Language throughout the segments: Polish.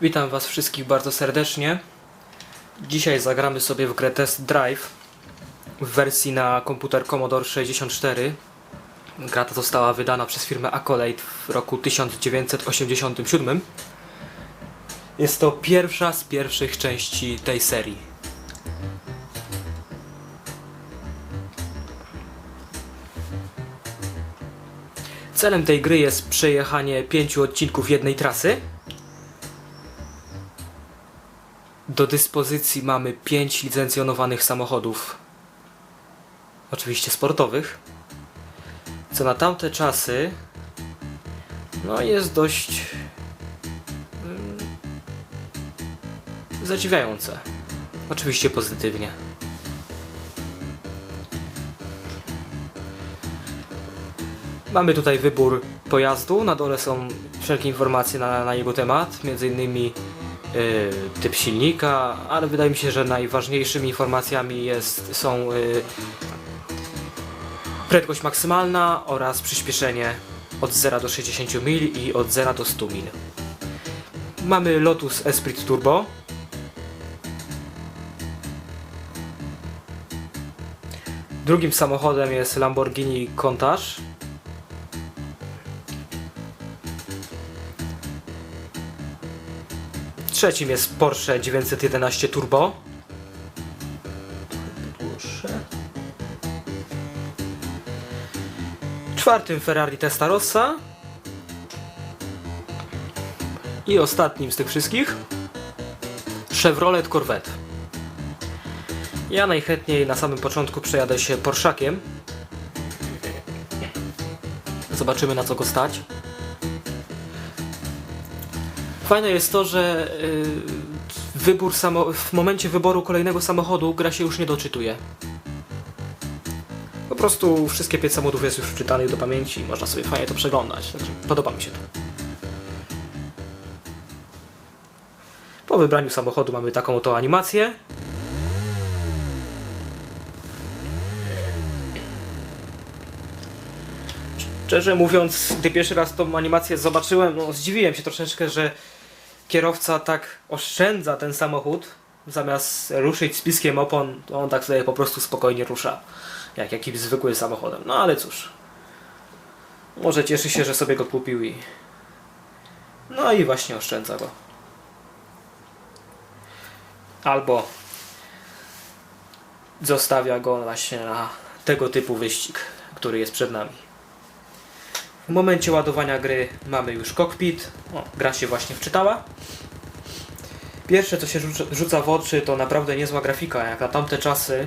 Witam Was wszystkich bardzo serdecznie. Dzisiaj zagramy sobie w grę Test Drive w wersji na komputer Commodore 64. Gra ta została wydana przez firmę Accolade w roku 1987. Jest to pierwsza z pierwszych części tej serii. Celem tej gry jest przejechanie pięciu odcinków jednej trasy. Do dyspozycji mamy 5 licencjonowanych samochodów, oczywiście sportowych, co na tamte czasy no jest dość mm, zadziwiające. Oczywiście pozytywnie. Mamy tutaj wybór pojazdu, na dole są wszelkie informacje na, na jego temat, między innymi typ silnika, ale wydaje mi się, że najważniejszymi informacjami jest, są y, prędkość maksymalna oraz przyspieszenie od 0 do 60 mil i od 0 do 100 mil. Mamy Lotus Esprit Turbo. Drugim samochodem jest Lamborghini Countach. Trzecim jest Porsche 911 Turbo. Czwartym Ferrari Testarossa. I ostatnim z tych wszystkich Chevrolet Corvette. Ja najchętniej na samym początku przejadę się Porszakiem. Zobaczymy na co go stać. Fajne jest to, że y, wybór w momencie wyboru kolejnego samochodu gra się już nie doczytuje. Po prostu wszystkie pięć samochodów jest już wczytanych do pamięci i można sobie fajnie to przeglądać. Także podoba mi się to. Po wybraniu samochodu mamy taką oto animację. Szczerze mówiąc, gdy pierwszy raz tą animację zobaczyłem, no zdziwiłem się troszeczkę, że kierowca tak oszczędza ten samochód, zamiast ruszyć z piskiem opon, to on tak sobie po prostu spokojnie rusza, jak jakimś zwykłym samochodem. No ale cóż, może cieszy się, że sobie go kupił i... No i właśnie oszczędza go. Albo zostawia go właśnie na tego typu wyścig, który jest przed nami. W momencie ładowania gry mamy już cockpit. O, gra się właśnie wczytała. Pierwsze co się rzuca, w oczy to naprawdę niezła grafika, jak na tamte czasy.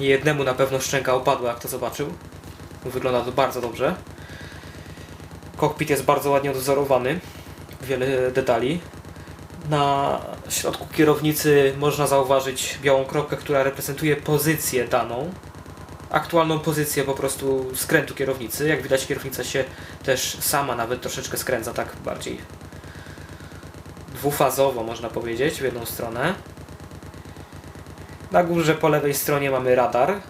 Jednemu na pewno szczęka opadła jak to zobaczył. Wygląda to bardzo dobrze. Cockpit jest bardzo ładnie odwzorowany. Wiele detali. Na środku kierownicy można zauważyć białą kropkę, która reprezentuje pozycję daną aktualną pozycję po prostu skrętu kierownicy. Jak widać kierownica się też sama nawet troszeczkę skręca, tak bardziej dwufazowo można powiedzieć w jedną stronę. Na górze po lewej stronie mamy radar,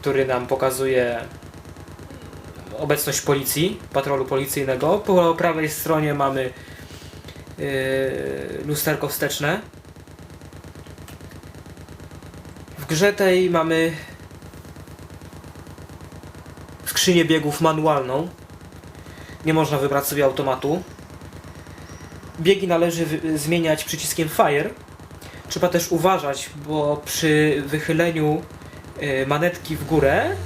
który nam pokazuje obecność policji, patrolu policyjnego. Po prawej stronie mamy yy, lusterko wsteczne. W grze tej mamy skrzynię biegów manualną. Nie można wybrać sobie automatu. Biegi należy zmieniać przyciskiem Fire. Trzeba też uważać, bo przy wychyleniu y, manetki w górę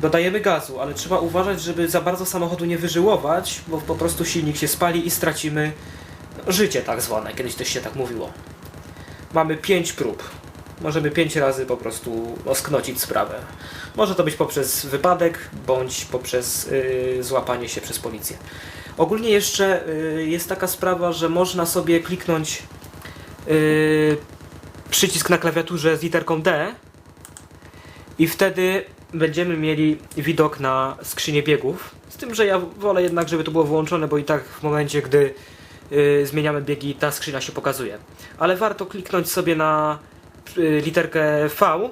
dodajemy gazu, ale trzeba uważać, żeby za bardzo samochodu nie wyżyłować, bo po prostu silnik się spali i stracimy życie tak zwane. Kiedyś też się tak mówiło. Mamy 5 prób. Możemy 5 razy po prostu osknocić sprawę. Może to być poprzez wypadek, bądź poprzez y, złapanie się przez policję. Ogólnie jeszcze y, jest taka sprawa, że można sobie kliknąć y, przycisk na klawiaturze z literką D i wtedy będziemy mieli widok na skrzynię biegów. Z tym, że ja wolę jednak, żeby to było wyłączone, bo i tak w momencie, gdy y, zmieniamy biegi, ta skrzynia się pokazuje. Ale warto kliknąć sobie na literkę V,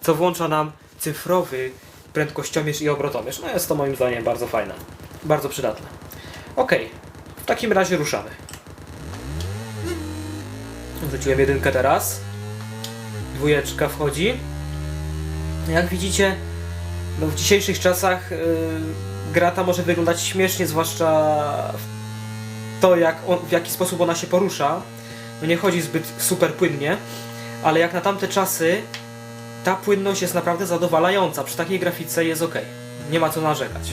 co włącza nam cyfrowy prędkościomierz i obrotomierz. No jest to moim zdaniem bardzo fajne. Bardzo przydatne. Ok, w takim razie ruszamy. Wrzuciłem jedynkę teraz. Dwójeczka wchodzi. Jak widzicie, no w dzisiejszych czasach yy, gra ta może wyglądać śmiesznie, zwłaszcza to, jak on, w jaki sposób ona się porusza. No nie chodzi zbyt super płynnie, ale jak na tamte czasy, ta płynność jest naprawdę zadowalająca. Przy takiej grafice jest ok. Nie ma co narzekać.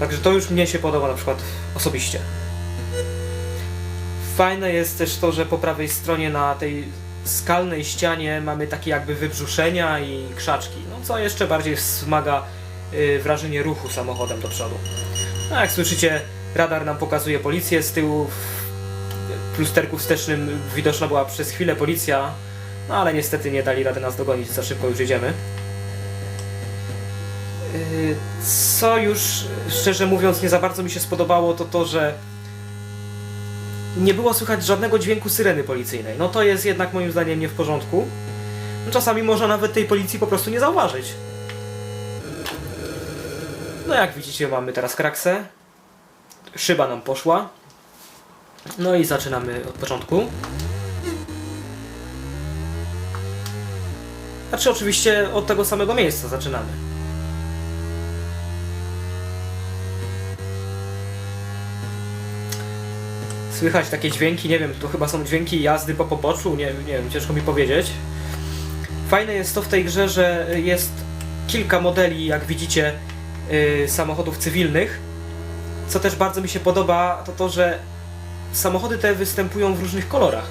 Także to już mnie się podoba na przykład osobiście. Fajne jest też to, że po prawej stronie na tej skalnej ścianie mamy takie jakby wybrzuszenia i krzaczki, no co jeszcze bardziej wzmaga y, wrażenie ruchu samochodem do przodu. No jak słyszycie, radar nam pokazuje policję z tyłu, lusterku wstecznym widoczna była przez chwilę policja, no ale niestety nie dali rady nas dogonić, za szybko już jedziemy. Y, Co już, szczerze mówiąc, nie za bardzo mi się spodobało, to to, że nie było słychać żadnego dźwięku syreny policyjnej. No to jest jednak moim zdaniem nie w porządku. No, Czasami można nawet tej policji po prostu nie zauważyć. No jak widzicie mamy teraz kraksę. Szyba nam poszła. No i zaczynamy od początku. Znaczy oczywiście od tego samego miejsca zaczynamy. Słychać takie dźwięki, nie wiem, to chyba są dźwięki jazdy po poboczu, nie, nie wiem, ciężko mi powiedzieć. Fajne jest to w tej grze, że jest kilka modeli, jak widzicie, yy, samochodów cywilnych. Co też bardzo mi się podoba, to to, że samochody te występują w różnych kolorach.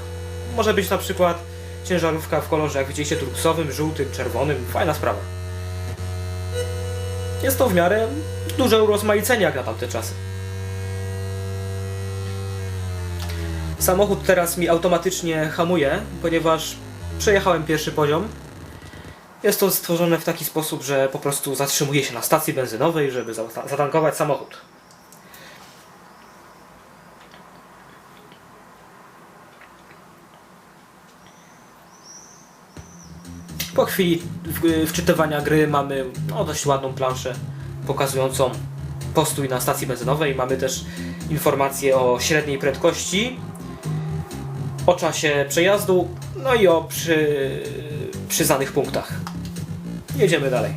Może być na przykład ciężarówka w kolorze, jak widzicie, truksowym, żółtym, czerwonym. Fajna sprawa. Jest to w miarę duże urozmaicenie jak na tamte czasy. Samochód teraz mi automatycznie hamuje, ponieważ przejechałem pierwszy poziom. Jest to stworzone w taki sposób, że po prostu zatrzymuje się na stacji benzynowej, żeby za- zatankować samochód. Po chwili wczytywania gry mamy no, dość ładną planszę pokazującą postój na stacji benzynowej. Mamy też informacje o średniej prędkości, o czasie przejazdu, no i o przy, przyznanych punktach. Jedziemy dalej.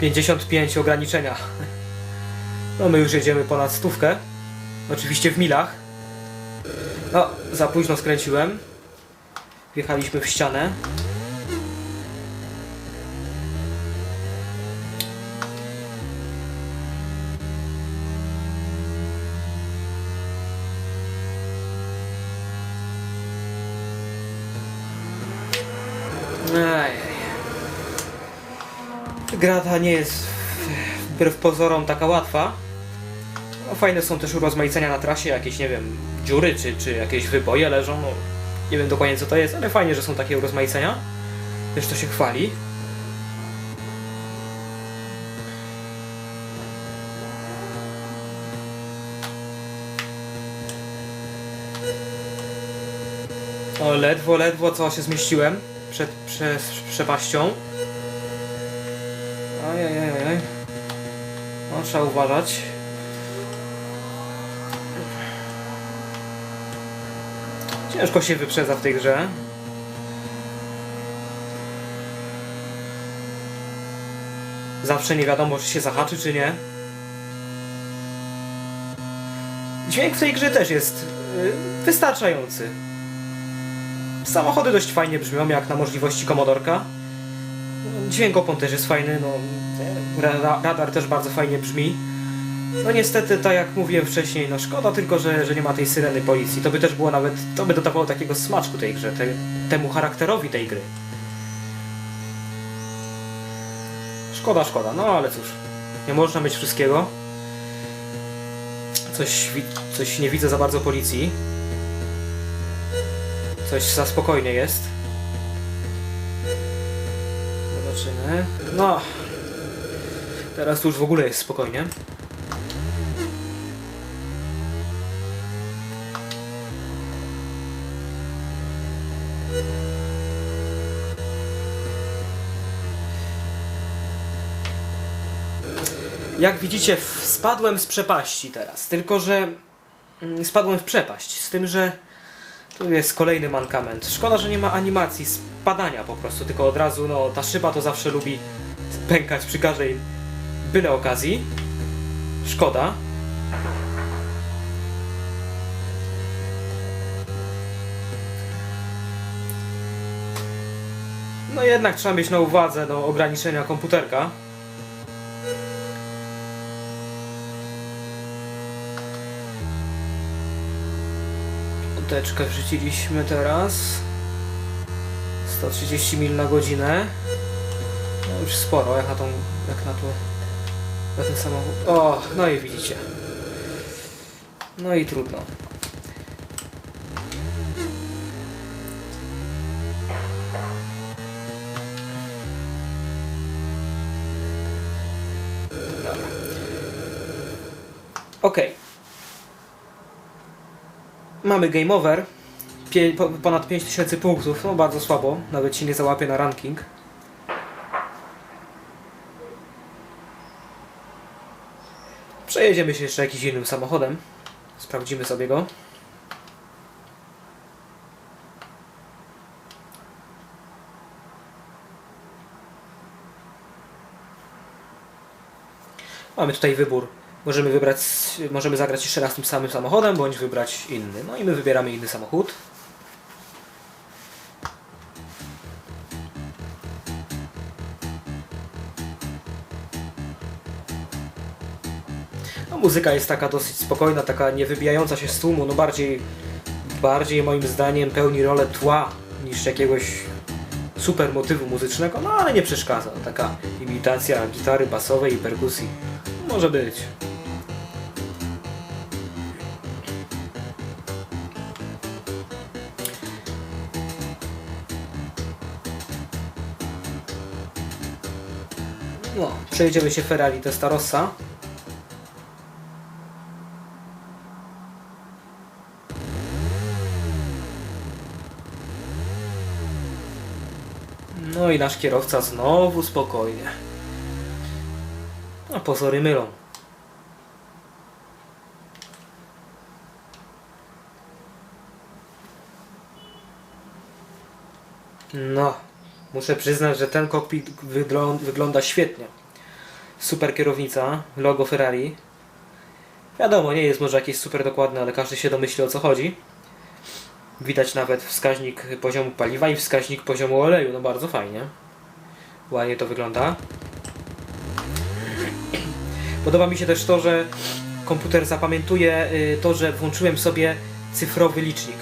Pięćdziesiąt pięć ograniczenia. No my już jedziemy ponad stówkę. Oczywiście w milach. No, za późno skręciłem. Wjechaliśmy w ścianę. Gra ta nie jest wbrew pozorom taka łatwa. No, fajne są też urozmaicenia na trasie, jakieś, nie wiem, dziury czy, czy jakieś wyboje leżą. No, nie wiem dokładnie co to jest, ale fajnie, że są takie urozmaicenia. Też to się chwali. O, ledwo, ledwo co się zmieściłem przed przez przepaścią. Trzeba uważać. Ciężko się wyprzedza w tej grze. Zawsze nie wiadomo, czy się zahaczy, czy nie. Dźwięk w tej grze też jest y, wystarczający. Samochody dość fajnie brzmią, jak na możliwości komodorka. Dźwięk opon też jest fajny, no, radar też bardzo fajnie brzmi. No niestety, tak jak mówiłem wcześniej, no szkoda tylko, że, że nie ma tej syreny policji. To by też było nawet, to by dodawało takiego smaczku tej grze, te, temu charakterowi tej gry. Szkoda, szkoda, no ale cóż, nie można mieć wszystkiego. Coś, coś nie widzę za bardzo policji. Coś za spokojnie jest. Zobaczymy. No. Teraz już w ogóle jest spokojnie. Jak widzicie, spadłem z przepaści teraz. Tylko, że mm, spadłem w przepaść. Z tym, że tu jest kolejny mankament. Szkoda, że nie ma animacji spadania po prostu, tylko od razu, no ta szyba to zawsze lubi pękać przy każdej byle okazji. Szkoda. No jednak trzeba mieć na uwadze no, ograniczenia komputerka. Uteczkę wrzuciliśmy teraz. 130 mil na godzinę. No już sporo, jak na tą, jak na to, na ten samochód. O, no i widzicie. No i trudno. Okej. Mamy game over. Pie, po, ponad 5000 punktów, no bardzo słabo, nawet się nie załapie na ranking. Przejedziemy się jeszcze jakimś innym samochodem. Sprawdzimy sobie go. Mamy tutaj wybór. Możemy wybrać, możemy zagrać jeszcze raz tym samym samochodem, bądź wybrać inny. No i my wybieramy inny samochód. Muzyka jest taka dosyć spokojna, taka nie wybijająca się z tłumu, no bardziej, bardziej moim zdaniem pełni rolę tła niż jakiegoś super motywu muzycznego, no ale nie przeszkadza. Taka imitacja gitary basowej i perkusji. Może być. No, przejedziemy się Ferrari Testarossa. No i nasz kierowca znowu spokojnie. A pozory mylą. No, muszę przyznać, że ten kokpit wyglą- wygląda świetnie. Super kierownica, logo Ferrari. Wiadomo, nie jest może jakieś super dokładne, ale każdy się domyśli o co chodzi. Widać nawet wskaźnik poziomu paliwa i wskaźnik poziomu oleju, no bardzo fajnie. Ładnie to wygląda. Podoba mi się też to, że komputer zapamiętuje y, to, że włączyłem sobie cyfrowy licznik.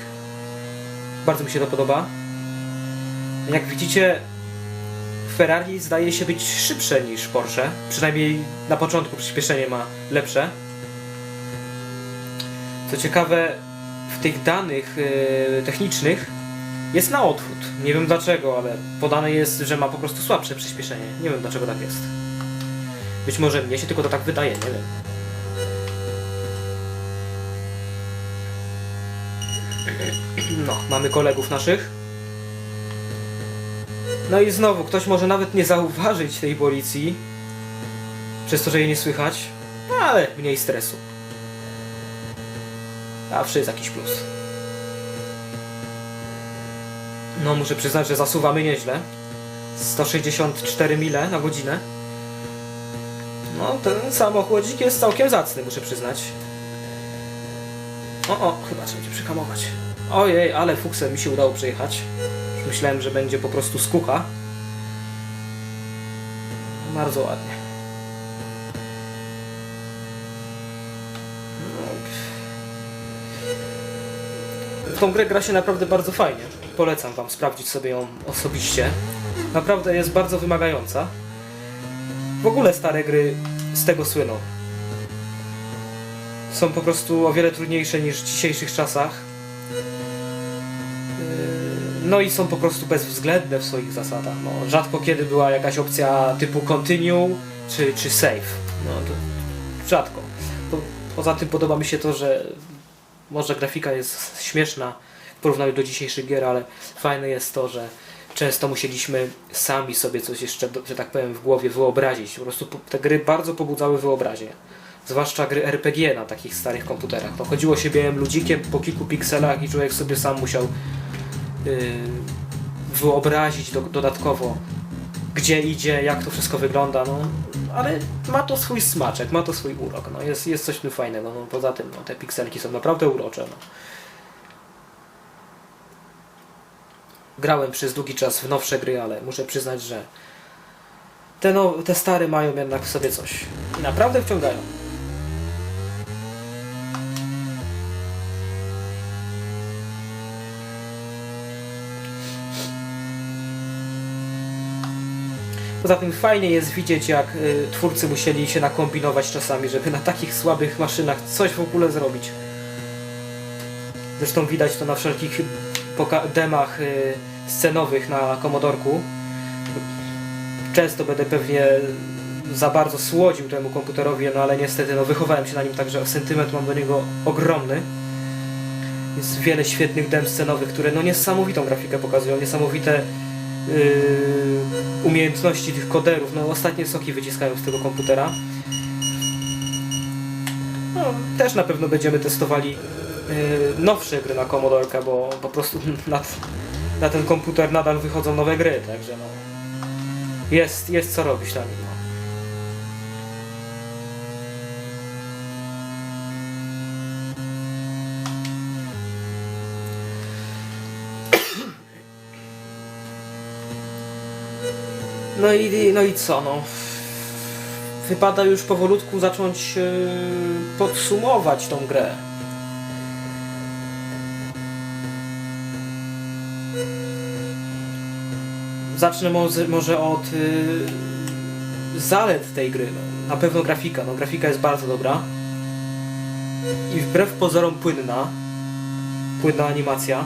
Bardzo mi się to podoba. Jak widzicie, Ferrari zdaje się być szybsze niż Porsche. Przynajmniej na początku przyspieszenie ma lepsze. Co ciekawe, w tych danych y, technicznych jest na odwrót. Nie wiem dlaczego, ale podane jest, że ma po prostu słabsze przyspieszenie. Nie wiem dlaczego tak jest. Być może mnie się tylko to tak wydaje, nie wiem. No, mamy kolegów naszych. No i znowu, ktoś może nawet nie zauważyć tej policji, przez to, że jej nie słychać, ale mniej stresu. Zawsze jest jakiś plus. No, muszę przyznać, że zasuwamy nieźle. 164 mile na godzinę. No, ten samochodzik jest całkiem zacny, muszę przyznać. O, o, chyba trzeba będzie przykamować. Ojej, ale fuksem mi się udało przejechać. Myślałem, że będzie po prostu skucha. Bardzo ładnie. Tą grę gra się naprawdę bardzo fajnie. Polecam Wam sprawdzić sobie ją osobiście. Naprawdę jest bardzo wymagająca. W ogóle stare gry z tego słyną. Są po prostu o wiele trudniejsze niż w dzisiejszych czasach. Yy, No i są po prostu bezwzględne w swoich zasadach. No, rzadko kiedy była jakaś opcja typu continue czy, czy save. No to rzadko. Po, poza tym podoba mi się to, że może grafika jest śmieszna w porównaniu do dzisiejszych gier, ale fajne jest to, że często musieliśmy sami sobie coś jeszcze, że tak powiem, w głowie wyobrazić. Po prostu te gry bardzo pobudzały wyobraźnię. Zwłaszcza gry RPG na takich starych komputerach. To chodziło się białym ludzikiem po kilku pikselach i człowiek sobie sam musiał yy, wyobrazić do, dodatkowo, gdzie idzie, jak to wszystko wygląda. No, ale ma to swój smaczek, ma to swój urok. No, jest, jest coś tym fajnego. No, poza tym no, te pikselki są naprawdę urocze. No. Grałem przez długi czas w nowsze gry, ale muszę przyznać, że te, no, te stare mają jednak w sobie coś. I naprawdę wciągają. Poza tym fajnie jest widzieć, jak y, twórcy musieli się nakombinować czasami, żeby na takich słabych maszynach coś w ogóle zrobić. Zresztą widać to na wszelkich demach y, scenowych na Komodorku. Często będę pewnie za bardzo słodził temu komputerowi, no ale niestety no, wychowałem się na nim, także sentyment mam do niego ogromny. Jest wiele świetnych dem scenowych, które no niesamowitą grafikę pokazują, niesamowite umiejętności tych koderów. No ostatnie soki wyciskają z tego komputera. No, też na pewno będziemy testowali yy, nowsze gry na Commodorka, bo po prostu na, na ten komputer nadal wychodzą nowe gry, także no jest, jest co robić na nim. No. I, no i co, no. Wypada już powolutku zacząć yy, podsumować tą grę. Zacznę może, od yy, zalet tej gry. No. Na pewno grafika. No, grafika jest bardzo dobra. I wbrew pozorom płynna. Płynna animacja.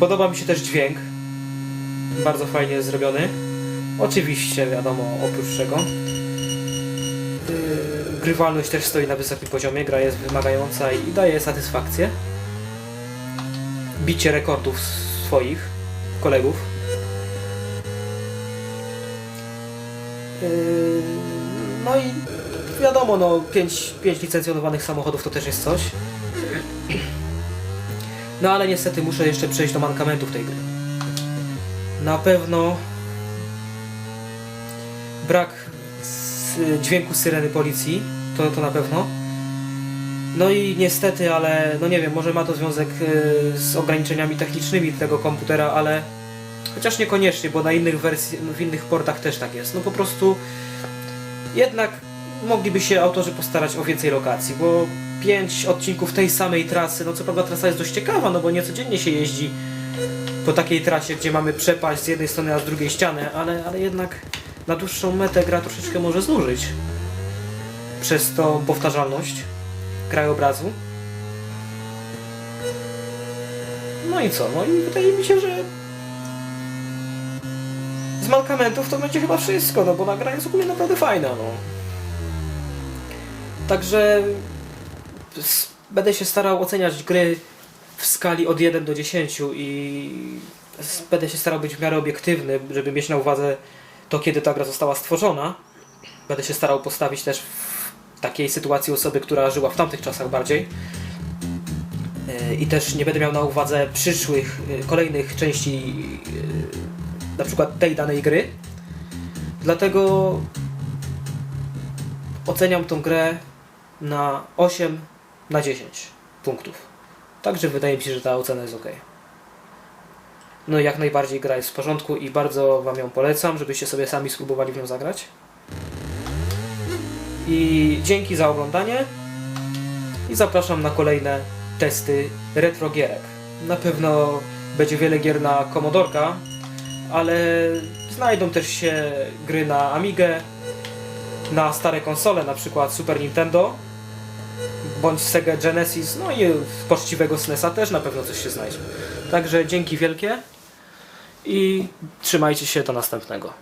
Podoba mi się też dźwięk. Bardzo fajnie zrobiony. Oczywiście, wiadomo, oprócz czego. Yy, grywalność też stoi na wysokim poziomie, gra jest wymagająca i daje satysfakcję. Bicie rekordów swoich kolegów. Yy, no i wiadomo, no 5, 5 licencjonowanych samochodów to też jest coś. No ale niestety muszę jeszcze przejść do mankamentów tej gry. Na pewno brak dźwięku syreny policji, to, to na pewno. No i niestety, ale no nie wiem, może ma to związek y, z ograniczeniami technicznymi tego komputera, ale chociaż niekoniecznie, bo na innych wersji, w innych portach też tak jest. No po prostu jednak mogliby się autorzy postarać o więcej lokacji, bo pięć odcinków tej samej trasy, no co prawda trasa jest dość ciekawa, no bo nie codziennie się jeździ po takiej trasie, gdzie mamy przepaść z jednej strony, a z drugiej ścianę, ale, ale jednak na dłuższą metę gra troszeczkę może znużyć przez tą powtarzalność krajobrazu. No i co? No i wydaje mi się, że z mankamentów to będzie chyba wszystko, no bo ta gra jest ogólnie naprawdę fajna, no. Także będę się starał oceniać gry w skali od 1 do 10 i będę się starał być w miarę obiektywny, żeby mieć na uwadze to, kiedy ta gra została stworzona. Będę się starał postawić też w takiej sytuacji osoby, która żyła w tamtych czasach bardziej. Yy, I też nie będę miał na uwadze przyszłych, yy, kolejnych części yy, na przykład tej danej gry. Dlatego oceniam tą grę na 8 na 10 punktów. Także wydaje mi się, że ta ocena jest ok. No jak najbardziej gra jest w porządku i bardzo Wam ją polecam, żebyście sobie sami spróbowali w nią zagrać. I dzięki za oglądanie i zapraszam na kolejne testy retro gierek. Na pewno będzie wiele gier na Commodorka, ale znajdą też się gry na Amigę, na stare konsole, na przykład Super Nintendo bądź Sega Genesis, no i poczciwego SNESa też na pewno coś się znajdzie. Także dzięki wielkie i trzymajcie się do następnego.